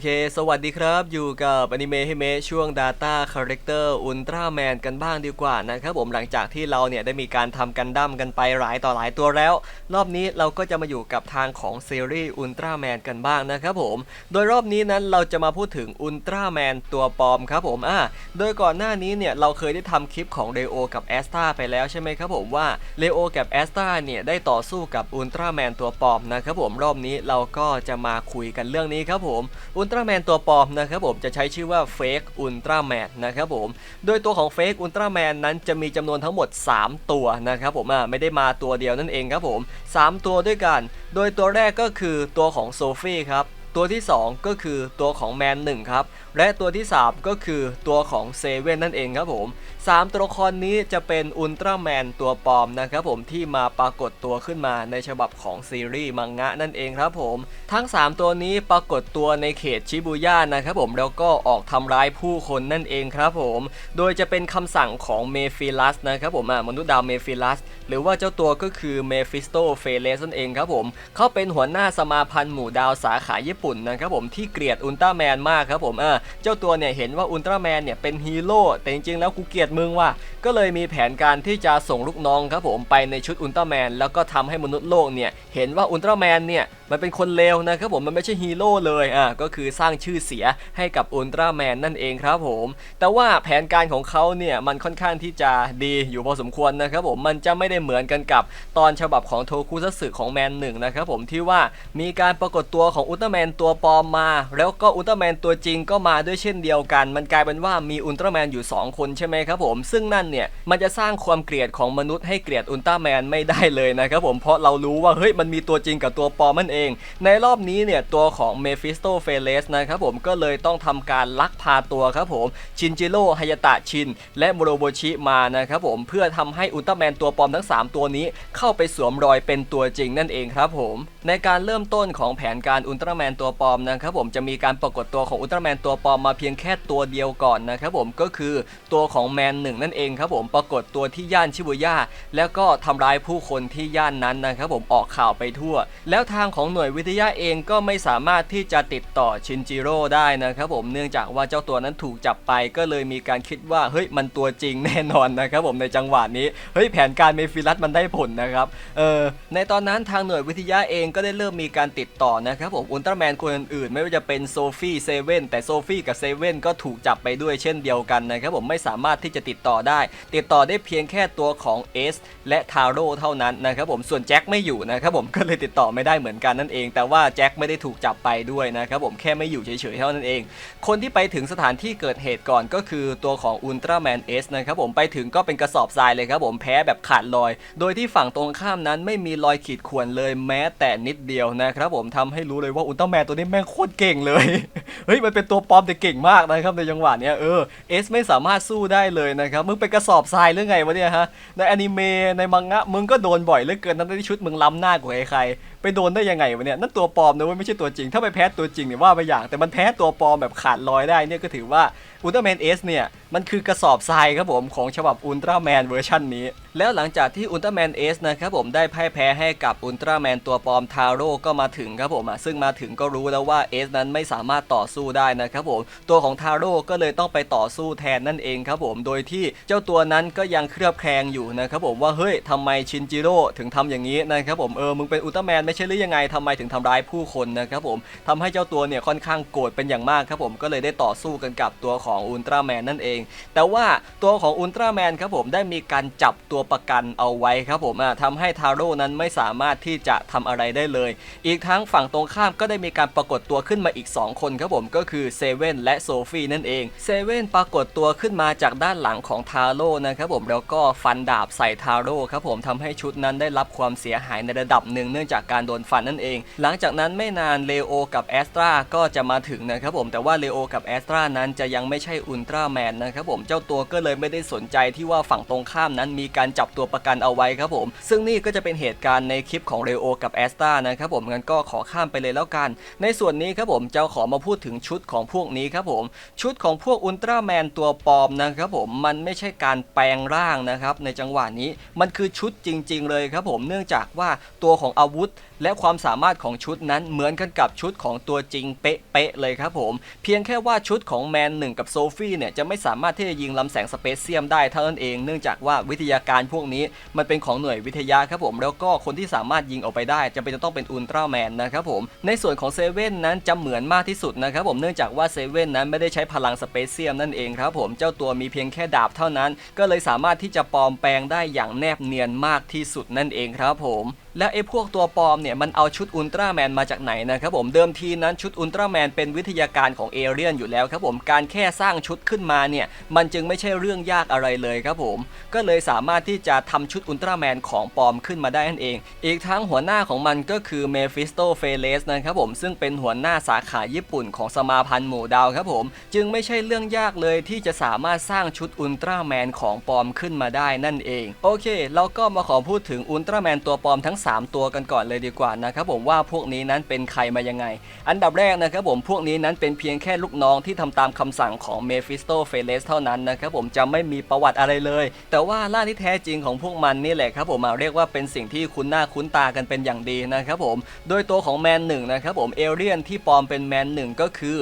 เค สวัสดีครับ อยู่กับอนิเมะให้เมะช่วง Data Character Ultraman กันบ้างดีกว่านะครับผมหลังจากที่เราเนี่ยได้มีการทำกันดั้มกันไปหลายต่อหลายตัวแล้ว รอบนี้เราก็จะมาอยู่กับทางของซีรีส์ Ultraman กันบ้างนะครับผม โดยรอบนี้นั้นเราจะมาพูดถึง Ultraman ตัวปลอมครับผมอ่าโดยก่อนหน้านี้เนี่ยเราเคยได้ทำคลิปของเ e โอกับแอสตาไปแล้วใช่ไหมครับผมว่าเ e โอกับแอสตาเนี่ยได้ต่อสู้กับ Ultraman ตัวปลอมนะครับผมรอบนี้เราก็จะมาคุยกันเรื่องนี้ครับผมอุลลตร้าแมนตัวปลอมนะครับผมจะใช้ชื่อว่าเฟกอุลตร้าแมนนะครับผมโดยตัวของเฟกอุลตร้าแมนนั้นจะมีจำนวนทั้งหมด 3 ตัวนะครับผมไม่ได้มาตัวเดียวนั่นเองครับผม 3 ตัวด้วยกัน โดยตัวแรกก็คือตัวของโซฟี่ครับ ตัวที่ 2 ก็คือตัวของแมน1ครับ และตัวที่ 3 ก็คือตัวของเซเว่นนั่นเองครับผม 3 ตัวละครนี้จะเป็นอุลตร้าแมนตัวปลอมนะครับผมที่มาปรากฏตัวขึ้นมาในฉบับของซีรีส์มังงะนั่นเองครับผม ทั้ง 3 ตัวนี้ปรากฏตัวในเขตชิบูย่านะครับผมแล้วก็ออกทำร้ายผู้คนนั่นเองครับผม โดยจะเป็นคำสั่งของเมฟิลัสนะครับผมมนุษย์ดาวเมฟิลัสหรือว่าเจ้าตัวก็คือเมฟิสโตเฟเลสนั่นเองครับผมเขาเป็นหัวหน้าสมาพันธ์หมู่ดาวสาขาญี่ปุ่นนะครับผมที่เกลียดอุลตร้าแมนมากครับผมอ่าเจ้าตัวเนี่ยเห็นว่าอุลตร้าแมนเนี่ยเป็นฮีโร่แต่จริงๆแล้วกูเกลียดมึงว่ะก็เลยมีแผนการที่จะส่งลูกน้องครับผมไปในชุดอุลตร้าแมนแล้วก็ทำให้มนุษย์โลกเนี่ยเห็นว่าอุลตร้าแมนเนี่ยมันเป็นคนเลวนะครับผมมันไม่ใช่ฮีโร่เลยอ่าก็คือสร้างชื่อเสียให้กับอุลตร้าแมนนั่นเองครับผมแต่ว่าแผนการของเขาเนี่ยมันค่อนข้างที่จะดีอยู่พอสมควรนะครับผมมันจะไม่ได้เหมือนกันกับตอนฉบับของโทคุซัสึของแมนหนึ่งนะครับผมที่ว่ามีการปรากฏตัวของอุลตร้าแมนตัวปลอมมา แล้วก็อุลตร้าแมนตัวจริงก็มาด้วยเช่นเดียวกัน มันกลายเป็นว่ามีอุลตร้าแมนอยู่ 2 คนใช่ไหมครับผม ซึ่งนั่นเนี่ยมันจะสร้างความเกลียดของมนุษย์ให้เกลียดอุลตร้าแมนไม่ได้เลยนะครับผมเพราะเรารู้ว่าเฮ้ยมันมีตัวจริงกับตัวปลอมมันเอง ในรอบนี้เนี่ยตัวของเมฟิสโตเฟเลสนะครับผมก็เลยต้องทำการลักพาตัวครับผมชินจิโร่ฮายตะชิน และโมโรโบชิมานะครับผมเพื่อทำให้อุลตร้าแมนตัวปลอมทั้ง 3 ตัวนี้เข้าไปสวมรอยเป็นตัวจริงนั่นเองครับผมในการเริ่มต้นของแผนการอุลตร้าแมนตัวปลอมนะครับผมจะมีการปรากฏตัวของอุลตร้าแมนตัวปลอมมาเพียงแค่ตัวเดียวก่อนนะครับผมก็คือตัวของแมนหนึ่งนั่นเองครับผมปรากฏตัวที่ย่านชิบุย่าแล้วก็ทำร้ายผู้คนที่ย่านนั้นนะครับผมออกข่าวไปทั่ว แล้วทางของหน่วยวิทยาเองก็ไม่สามารถที่จะติดต่อชินจิโร่ได้นะครับผมเนื่องจากว่าเจ้าตัวนั้นถูกจับไปก็เลยมีการคิดว่าเฮ้ยมันตัวจริงแน่นอนนะครับผมในจังหวะนี้เฮ้ยแผนการเมฟิลัสมันได้ผลนะครับเออในตอนนั้นทางหน่วยวิทยาเองก็ได้เริ่มมีการติดต่อนะครับผมอุลตร้าแมนคนอื่นๆ ไม่ว่าจะเป็นโซฟี่เซเว่นแต่โซฟี่กับเซเว่นก็ถูกจับไปด้วยเช่นเดียวกันนะครับผมไม่สามารถที่จะติดต่อได้ ติดต่อได้เพียงแค่ตัวของเอสและทาโร่เท่านั้นนะครับผมส่วนแจ็คไม่อยู่นะครับผมก็เลยติดต่อไม่ได้เหมือนกันนั่นเอง แต่ว่าแจ็คไม่ได้ถูกจับไปด้วยนะครับผมแค่ไม่อยู่เฉยๆเท่านั้นเอง คนที่ไปถึงสถานที่เกิดเหตุก่อนก็คือตัวของอุลตร้าแมนเอสนะครับผมไปถึงก็เป็นกระสอบทรายเลยครับผมแพ้แบบขาดลอย โดยที่ฝั่งตรงข้ามนั้นไม่มีรอยขีดข่วนเลยแม้แต่นิดเดียวนะครับผมทำให้รู้เลยว่าอุลตร้าแมนตัวนี้แม่งโคตรเก่งเลย เฮ้ยมันเป็นตัวปลอมแต่เก่งมากนะครับในจังหวะเนี้ยเออเอสไม่สามารถสู้ได้เลยนะครับมึงเป็นกระสอบทรายหรือไงวะเนี่ยฮะในอนิเมะในมังงะมึงก็โดนบ่อยเหลือเกินทั้งที่ชุดมึงล้ำหน้ากว่าใครๆไปโดนได้ยังไงวะเนี่ยนั่นตัวปลอมนะเว้ยไม่ใช่ตัวจริง ถ้าไปแพ้ตัวจริงเนี่ยว่าไปอย่าง แต่มันแพ้ตัวปลอมแบบขาดลอยได้เนี่ยก็ถือว่า อุลตร้าแมนเอสเนี่ย มันคือกระสอบทรายครับผมของฉบับอุลตร้าแมนเวอร์ชันนี้ แล้วหลังจากที่อุลตร้าแมนเอสนะครับผมได้พ่ายแพ้ให้กับอุลตร้าแมนตัวปลอมทาโร่ก็มาถึงครับผมซึ่งมาถึงก็รู้แล้วว่าเอสนั้นไม่สามารถต่อสู้ได้นะครับผมตัวของทาโร่ก็เลยต้องไปต่อสู้แทนนั่นเองครับผมโดยที่เจ้าตัวนั้นก็ยังเครือบแคลงอยู่นะครับผมว่าเฮ้ยทำไมชินจิโร่ถึงทำอย่างนี้นะครับผมเออมึงเป็นอุลตร้าแมนไม่ใช่หรือยังไงทำไมถึงทำร้ายผู้คนนะครับผมทำให้เจ้าตัวเนี่ยค่อนข้างโกรธเป็นอย่างมากครับผมก็เลยได้ต่อสู้กันกับตัวของอุลตร้าแมนนั่นเอง แต่ว่าตัวของอุลตร้าแมนครับผมได้มีการจับตัวประกันเอาไว้ครับผมทำให้ทาโร่นั้นไม่สามารถที่จะทำอะไรได้เลย อีกทั้งฝั่งตรงข้ามก็ได้มีการปรากฏตัวขึ้นมาอีก 2 คนครับผมก็คือเซเว่นและโซฟีนั่นเองเซเว่นปรากฏตัวขึ้นมาจากด้านหลังของทาโร่นะครับผมแล้วก็ฟันดาบใส่ทาโร่ครับผมทำให้ชุดนั้นได้รับความเสียหายในระดับหนึ่งเนื่องจากการโดนฟันนั่นเอง หลังจากนั้นไม่นานเลโอกับแอสตราก็จะมาถึงนะครับผมแต่ว่าเลโอกับแอสตรานั้นจะยังไม่ไม่ใช่อุลตร้าแมนนะครับผมเจ้าตัวก็เลยไม่ได้สนใจที่ว่าฝั่งตรงข้ามนั้นมีการจับตัวประกันเอาไว้ครับผม ซึ่งนี่ก็จะเป็นเหตุการณ์ในคลิปของเรโอกับแอสตานะครับผมงั้นก็ขอข้ามไปเลยแล้วกัน ในส่วนนี้ครับผมจะขอมาพูดถึงชุดของพวกนี้ครับผมชุดของพวกอุลตร้าแมนตัวปลอมนะครับผมมันไม่ใช่การแปลงร่างนะครับในจังหวะนี้มันคือชุดจริง ๆ เลยครับผมเนื่องจากว่าตัวของอาวุธและความสามารถของชุดนั้นเหมือนกันกับชุดของตัวจริงเป๊ะๆเลยครับผม เพียงแค่ว่าชุดของแมนหนึ่งกับโซฟี่เนี่ยจะไม่สามารถที่จะยิงลำแสงสเปซเซียมได้เท่านั้นเองเนื่องจากว่าวิทยาการพวกนี้มันเป็นของหน่วยวิทยาครับผม แล้วก็คนที่สามารถยิงออกไปได้จะเป็นจะต้องเป็นอุลตร้าแมนนะครับผม ในส่วนของเซเว่นนั้นจะเหมือนมากที่สุดนะครับผมเนื่องจากว่าเซเว่นนั้นไม่ได้ใช้พลังสเปซเซียมนั่นเองครับผมเจ้าตัวมีเพียงแค่ดาบเท่านั้น ก็เลยสามารถที่จะปลอมแปลงได้อย่างแนบเนียนมากที่สุดนั่นเองครับผม และไอ้พวกตัวปลอมเนี่ยมันเอาชุดอุลตร้าแมนมาจากไหนนะครับผมเดิมทีนั้นชุดอุลตร้าแมนเป็นวิทยาการของเอเรียนอยู่แล้วครับผมการแค่สร้างชุดขึ้นมาเนี่ยมันจึงไม่ใช่เรื่องยากอะไรเลยครับผมก็เลยสามารถที่จะทำชุดอุลตร้าแมนของปลอมขึ้นมาได้นั่นเอง อีกทั้งหัวหน้าของมันก็คือเมฟิสโตเฟเลสนะครับผมซึ่งเป็นหัวหน้าสาขาญี่ปุ่นของสมาพันธ์หมู่ดาวครับผมจึงไม่ใช่เรื่องยากเลยที่จะสามารถสร้างชุดอุลตร้าแมนของปลอมขึ้นมาได้นั่นเองโอเคเราก็มาขอพูดถึงอุลตร้าแมนตัวปลอมทั้ง3 ตัวกันก่อนเลยดีกว่านะครับผมว่าพวกนี้นั้นเป็นใครมายังไง อันดับแรกนะครับผมพวกนี้นั้นเป็นเพียงแค่ลูกน้องที่ทำตามคำสั่งของเมฟิสโตเฟเลสเท่านั้นนะครับผมจะไม่มีประวัติอะไรเลย แต่ว่าร่าที่แท้จริงของพวกมันนี่แหละครับผมมาเรียกว่าเป็นสิ่งที่คุ้นหน้าคุ้นตากันเป็นอย่างดีนะครับผมโดยตัวของแมนหนึ่งนะครับผมเอเลียนที่ปลอมเป็นแมนหนึ่งก็คือ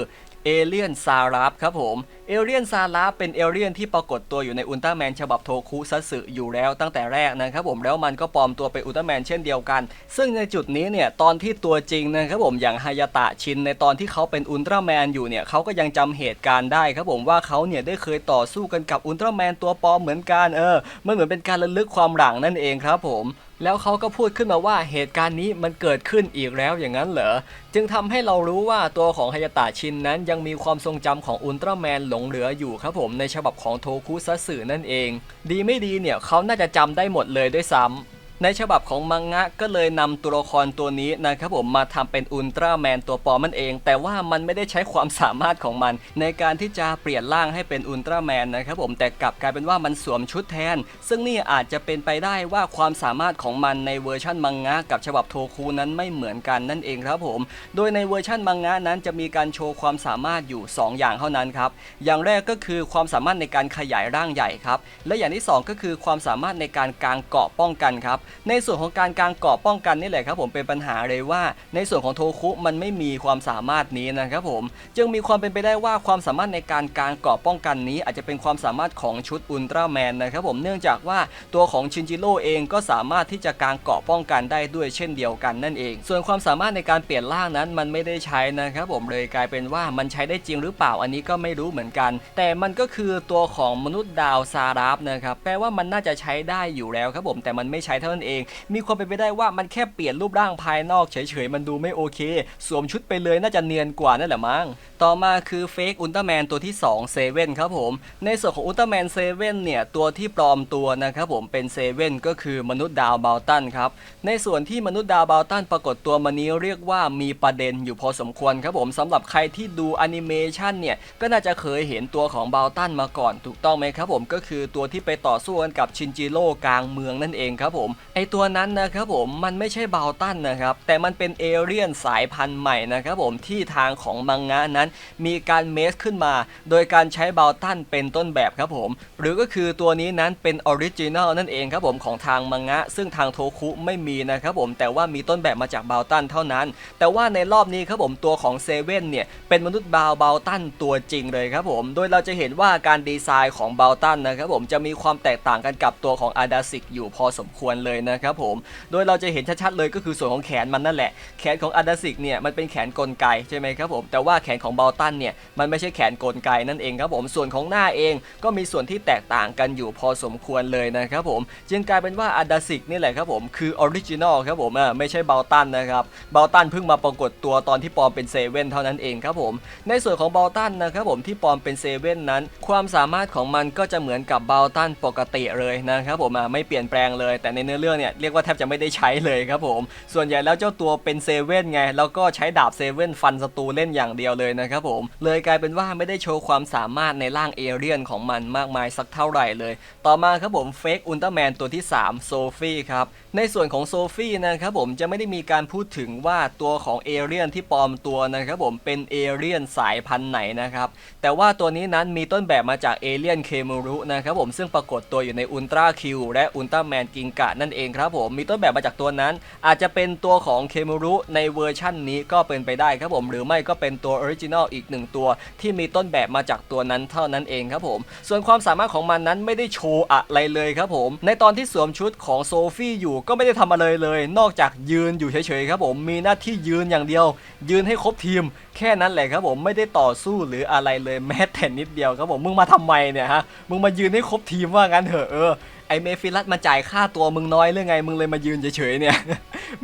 เอเลียนซาราฟครับผม เอเลียนซาราฟเป็นเอเลียนที่ปรากฏตัวอยู่ในอุลตร้าแมนฉบับโทคุซัสึอยู่แล้วตั้งแต่แรกนะครับผมแล้วมันก็ปลอมตัวเป็นอุลตร้าแมนเช่นเดียวกัน ซึ่งในจุดนี้เนี่ยตอนที่ตัวจริงนะครับผมอย่างฮายาตะชินในตอนที่เขาเป็นอุลตร้าแมนอยู่เนี่ยเขาก็ยังจำเหตุการณ์ได้ครับผมว่าเขาเนี่ยได้เคยต่อสู้กันกับอุลตร้าแมนตัวปลอมเหมือนกันเออมันเหมือนเป็นการระลึกความหลังนั่นเองครับผม แล้วเขาก็พูดขึ้นมาว่าเหตุการณ์นี้มันเกิดขึ้นอีกแล้วอย่างนั้นเหรอ จึงทำให้เรารู้ว่าตัวของฮายาตะชินนั้นยังมีความทรงจำของอุลตร้าแมนหลงเหลืออยู่ครับผมในฉบับของโทคุซัตสึนั่นเอง ดีไม่ดีเนี่ยเขาน่าจะจำได้หมดเลยด้วยซ้ำ ในฉบับของมังงะก็เลยนำตัวละครตัวนี้นะครับผมมาทำเป็นอุลตร้าแมนตัวปลอมมันเอง แต่ว่ามันไม่ได้ใช้ความสามารถของมัน ในการที่จะเปลี่ยนร่างให้เป็นอุลตร้าแมนนะครับผมแต่กลับกลายเป็นว่ามันสวมชุดแทน ซึ่งนี่อาจจะเป็นไปได้ว่าความสามารถของมันในเวอร์ชันมังงะกับฉบับโทคูนั้นไม่เหมือนกันนั่นเองครับผม โดยในเวอร์ชันมังงะนั้นจะมีการโชว์ความสามารถอยู่ 2 อย่างเท่านั้นครับอย่างแรกก็คือความสามารถในการขยายร่างใหญ่ครับและอย่างที่ 2 ก็คือความสามารถในการกางเกาะป้องกันครับในส่วนของการกางเกราะป้องกันนี่แหละครับผมเป็นปัญหาเลยว่า ในส่วนของโทคุมันไม่มีความสามารถนี้นะครับผมจึงมีความเป็นไปได้ว่าความสามารถในการกางเกราะป้องกันนี้ อาจจะเป็นความสามารถของชุดอุลตร้าแมนนะครับผมเนื่องจากว่าตัวของชินจิโร่เองก็สามารถที่จะกางเกาะป้องกันได้ด้วยเช่นเดียวกันนั่นเอง ส่วนความสามารถในการเปลี่ยนร่างนั้นมันไม่ได้ใช้นะครับผมเลยกลายเป็นว่ามันใช้ได้จริงหรือเปล่าอันนี้ก็ไม่รู้เหมือนกัน แต่มันก็คือตัวของมนุษย์ดาวซาราฟนะครับแปลว่ามันน่าจะใช้ได้อยู่แล้วครับผมแต่มันไม่ใช้เท่านั้นเอง มีความเป็นไปได้ว่ามันแค่เปลี่ยนรูปร่างภายนอกเฉยๆ มันดูไม่โอเค สวมชุดไปเลยน่าจะเนียนกว่านั่นแหละมั้ง ต่อมาคือเฟกอุลตร้าแมนตัวที่2เซเว่นครับผม ในส่วนของอุลตร้าแมนเซเว่นเนี่ย ตัวที่ปลอมตัวนะครับผมเป็นเซเว่นก็คือมนุษย์ดาวเบลตันครับ ในส่วนที่มนุษย์ดาวเบลตันปรากฏตัวมานี้เรียกว่ามีประเด็นอยู่พอสมควรครับผมสำหรับใครที่ดูแอนิเมชันเนี่ยก็น่าจะเคยเห็นตัวของเบลตันมาก่อน ถูกต้องไหมครับผมก็คือตัวที่ไปต่อสู้กันกับชินจิโร่กลางเมืองนั่นเองครับผม ไอตัวนั้นนะครับผมมันไม่ใช่เบลตันนะครับแต่มันเป็นเอเรียนสายพันธุ์ใหม่นะครับผมที่ทางของมังงะนั้นมีการเมสขึ้นมา โดยการใช้เบลตันเป็นต้นแบบครับผม หรือก็คือตัวนี้นั้นเป็นออริจินัลนั่นเองครับผมของทางมังงะ ซึ่งทางโทคุไม่มีนะครับผมแต่ว่ามีต้นแบบมาจากเบลตันเท่านั้น แต่ว่าในรอบนี้ครับผมตัวของเซเว่นเนี่ยเป็นมนุษย์บาวเบลตันตัวจริงเลยครับผม โดยเราจะเห็นว่าการดีไซน์ของเบลตันนะครับผมจะมีความแตกต่างกันกับตัวของอาดาซิกอยู่พอสมควรเลยนะครับผม โดยเราจะเห็นชัดๆเลยก็คือส่วนของแขนมันนั่นแหละ แขนของอาดาซิกเนี่ยมันเป็นแขนกลไกใช่ไหมครับผม แต่ว่าแขนของเบลตันเนี่ยมันไม่ใช่แขนกลไกนั่นเองครับผม ส่วนของหน้าเองก็มีส่วนที่แตกต่างกันอยู่พอสมควรเลยนะครับผม จึงกลายเป็นว่าอาดาซิกนี่แหละครับผมคือออริจินอลครับผมอ่าไม่ใช่เบลตันนะครับเบลตันเพิ่งมาปรากฏตัวตอนที่ปอมเป็นเซเว่นเท่านั้นเองครับผม ในส่วนของเบลตันนะครับผมที่ปอมเป็นเซเว่นนั้น ความสามารถของมันก็จะเหมือนกับเบลตันปกติเลยนะครับผมอ่าไม่เปลี่ยนแปลงเลย แต่ในเนื้อเรื่องร์เนี่ยเรียกว่าแทบจะไม่ได้ใช้เลยครับผม ส่วนใหญ่แล้วเจ้าตัวเป็นเซเว่นไง แล้วก็ใช้ดาบเซเว่นฟันศัตรูเล่นอย่างเดียวเลยนะครับผม เลยกลายเป็นว่าไม่ได้โชว์ความสามารถในร่างเอเรียนของมันมากมายสักเท่าไหร่เลย ต่อมาครับผมเฟกอุลตร้าแมนตัวที่ 3 โซฟี่ครับ ในส่วนของโซฟี่นะครับผมจะไม่ได้มีการพูดถึงว่าตัวของเอเรียนที่ปลอมตัวนะครับผมเป็นเอเรียนสายพันธุ์ไหนนะครับ แต่ว่าตัวนี้นั้นมีต้นแบบมาจากเอเลียนเคมูรุนะครับผมซึ่งปรากฏตัวอยู่ในอุลตร้าคิวและอุลตร้าแมนกิงกะนั่นเองครับผมมีต้นแบบมาจากตัวนั้น อาจจะเป็นตัวของเคมูรุในเวอร์ชั่นนี้ก็เป็นไปได้ครับผมหรือไม่ก็เป็นตัวออริจินอลอีกหนึ่งตัวที่มีต้นแบบมาจากตัวนั้นเท่านั้นเองครับผม ส่วนความสามารถของมันนั้นไม่ได้โชว์อะไรเลยครับผม ในตอนที่สวมชุดของโซฟี่อยู่ก็ไม่ได้ทำอะไรเลย นอกจากยืนอยู่เฉยๆครับผมมีหน้าที่ยืนอย่างเดียว ยืนให้ครบทีม แค่นั้นแหละครับผมไม่ได้ต่อสู้หรืออะไรเลยแม้แต่นิดเดียวครับผมมึงมาทำไมเนี่ยฮะมึงมายืนให้ครบทีมว่างั้นเถอะเออ ไอเมฟิลัสมาจ่ายค่าตัวมึงน้อยหรือไง มึงเลยมายืนเฉยๆเนี่ย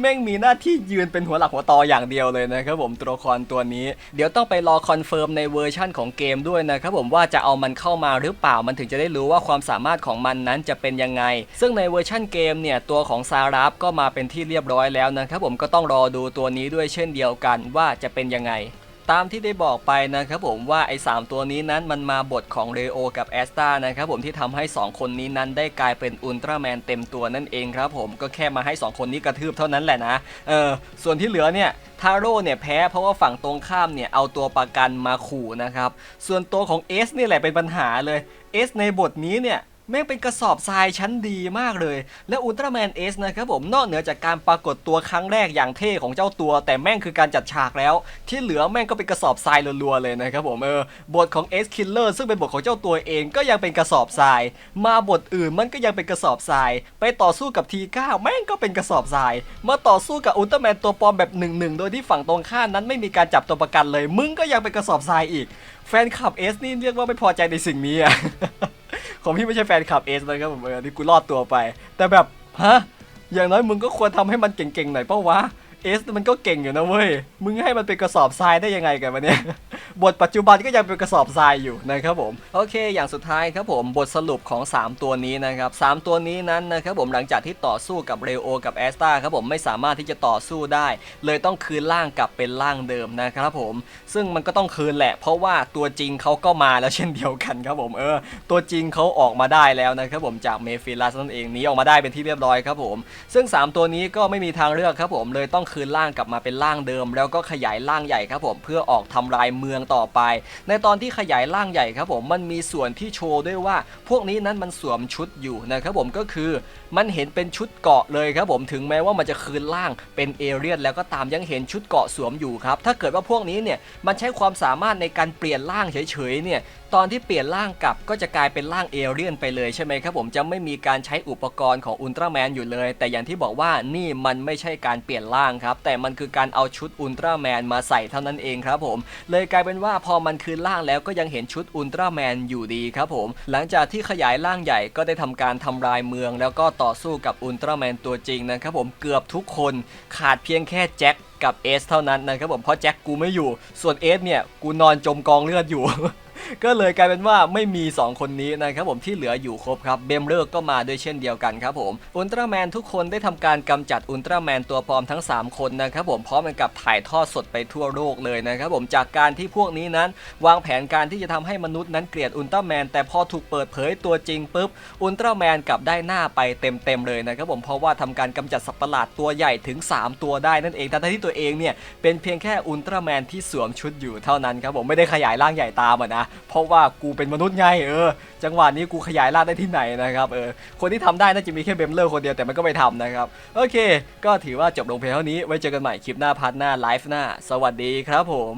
แม่งมีหน้าที่ยืนเป็นหัวหลักหัวตออย่างเดียวเลยนะครับผมตัวละครตัวนี้ เดี๋ยวต้องไปรอคอนเฟิร์มในเวอร์ชั่นของเกมด้วยนะครับผมว่าจะเอามันเข้ามาหรือเปล่ามันถึงจะได้รู้ว่าความสามารถของมันนั้นจะเป็นยังไง ซึ่งในเวอร์ชั่นเกมเนี่ยตัวของซาราฟก็มาเป็นที่เรียบร้อยแล้วนะครับผมก็ต้องรอดูตัวนี้ด้วยเช่นเดียวกันว่าจะเป็นยังไง ตามที่ได้บอกไปนะครับผมว่าไอ้3ตัวนี้นั้นมันมาบทของเรโอกับแอสตานะครับผมที่ทำให้ 2 คนนี้นั้นได้กลายเป็นอุลตร้าแมนเต็มตัวนั่นเองครับผมก็แค่มาให้ 2 คนนี้กระทืบเท่านั้นแหละนะเออส่วนที่เหลือเนี่ยทาโร่เนี่ยแพ้เพราะว่าฝั่งตรงข้ามเนี่ยเอาตัวประกันมาขู่นะครับส่วนตัวของเอสนี่แหละเป็นปัญหาเลยเอสในบทนี้เนี่ย แม่งเป็นกระสอบทรายชั้นดีมากเลย และอุลตร้าแมนเอสนะครับผมนอกเหนือจากการปรากฏตัวครั้งแรกอย่างเท่ของเจ้าตัว แต่แม่งคือการจัดฉากแล้ว ที่เหลือแม่งก็เป็นกระสอบทรายรัวๆเลยนะครับผมเออบทของเอสคิลเลอร์ซึ่งเป็นบทของเจ้าตัวเองก็ยังเป็นกระสอบทราย มาบทอื่นมันก็ยังเป็นกระสอบทราย ไปต่อสู้กับทีก้าแม่งก็เป็นกระสอบทรายมาต่อสู้กับอุลตร้าแมนตัวปลอมแบบหนึ่งหนึ่งโดยที่ฝั่งตรงข้ามนั้นไม่มีการจับตัวประกันเลย มึงก็ยังเป็นกระสอบทรายอีก แฟนคลับเอสนี่เรียกว่าไม่พอใจในสิ่งนี้อะ ของพี่ไม่ใช่แฟนคลับเอสนะครับผมเออที่กูรอดตัวไป แต่แบบฮะอย่างน้อยมึงก็ควรทำให้มันเก่งๆหน่อยเป้าวะ เอสมันก็เก่งอยู่นะเว้ย มึงให้มันเป็นกระสอบทรายได้ยังไงกันวะเนี่ย บทปัจจุบันก็ยังเป็นกระสอบทรายอยู่นะครับผม โอเค อย่างสุดท้ายครับผม บทสรุปของ 3 ตัวนี้นะครับสามตัวนี้นั้นนะครับผม หลังจากที่ต่อสู้กับเรโอ กับแอสตาครับผมไม่สามารถที่จะต่อสู้ได้ เลยต้องคืนร่างกลับเป็นร่างเดิมนะครับผม ซึ่งมันก็ต้องคืนแหละ เพราะว่าตัวจริงเขาก็มาแล้วเช่นเดียวกันครับผม เออ ตัวจริงเขาออกมาได้แล้วนะครับผมจากเมฟิลัสนั่นเองนี้ออกมาได้เป็นที่เรียบร้อยครับผม ซึ่ง 3 ตัวนี้ก็ไม่มีทางเลือกครับผมเลยต้องคืนร่างกลับมาเป็นร่างเดิม แล้วก็ขยายร่างใหญ่ครับผมเพื่อออกทำลายเมืองต่อไป ในตอนที่ขยายร่างใหญ่ครับผมมันมีส่วนที่โชว์ด้วยว่า พวกนี้นั้นมันสวมชุดอยู่นะครับผมก็คือมันเห็นเป็นชุดเกาะเลยครับผมถึงแม้ว่ามันจะคืนร่างเป็นเอเรียนแล้วก็ตามยังเห็นชุดเกาะสวมอยู่ครับถ้าเกิดว่าพวกนี้เนี่ยมันใช้ความสามารถในการเปลี่ยนร่างเฉยๆเนี่ยตอนที่เปลี่ยนร่างกลับก็จะกลายเป็นร่างเอเรียนไปเลยใช่ไหมครับผมจะไม่มีการใช้อุปกรณ์ของอุลตร้าแมนอยู่เลย แต่อย่างที่บอกว่านี่มันไม่ใช่การเปลี่ยนร่างครับ แต่มันคือการเอาชุดอุลตร้าแมนมาใส่เท่านั้นเองครับผม เลยกลายเป็นว่าพอมันคืนร่างแล้วก็ยังเห็นชุดอุลตร้าแมนอยู่ดีครับผม หลังจากที่ขยายร่างใหญ่ก็ได้ทำการทำลายเมือง แล้วก็ต่อสู้กับอุลตร้าแมนตัวจริงนะครับผมเกือบทุกคนขาดเพียงแค่แจ็คกับเอสเท่านั้นนะครับผมเพราะแจ็คกูไม่อยู่ ส่วนเอสเนี่ยกูนอนจมกองเลือดอยู่ ก็เลยกลายเป็นว่าไม่มี 2 คนนี้นะครับผมที่เหลืออยู่ครบครับเบมเลอร์ก็มาด้วยเช่นเดียวกันครับผมอุลตร้าแมนทุกคนได้ทำการกำจัดอุลตร้าแมนตัวปลอมทั้ง 3 คนนะครับผมพร้อมกับถ่ายทอดสดไปทั่วโลกเลยนะครับผมจากการที่พวกนี้นั้น วางแผนการที่จะทำให้มนุษย์นั้นเกลียดอุลตร้าแมนแต่พอถูกเปิดเผยตัวจริงปุ๊บอุลตร้าแมนกลับได้หน้าไปเต็มๆเลยนะครับผมเพราะว่าทำการกำจัดสัตว์ประหลาดตัวใหญ่ถึง 3 ตัวได้นั่นเองทั้งที่ตัวเองเนี่ยเป็นเพียงแค่อุลตร้าแมนที่สวมชุดอยู่เท่านั้นครับผมไม่ได้ขยายร่างใหญ่ตามอะนะเพราะว่ากูเป็นมนุษย์ไงเออ จังหวะนี้กูขยายลาดได้ที่ไหนนะครับเออคนที่ทำได้น่าจะมีแค่เบมเลอร์คนเดียวแต่มันก็ไม่ทำนะครับโอเค ก็ถือว่าจบลงเพลงเท่านี้ไว้เจอกันใหม่คลิปหน้าพาร์ทหน้าไลฟ์หน้า สวัสดีครับผม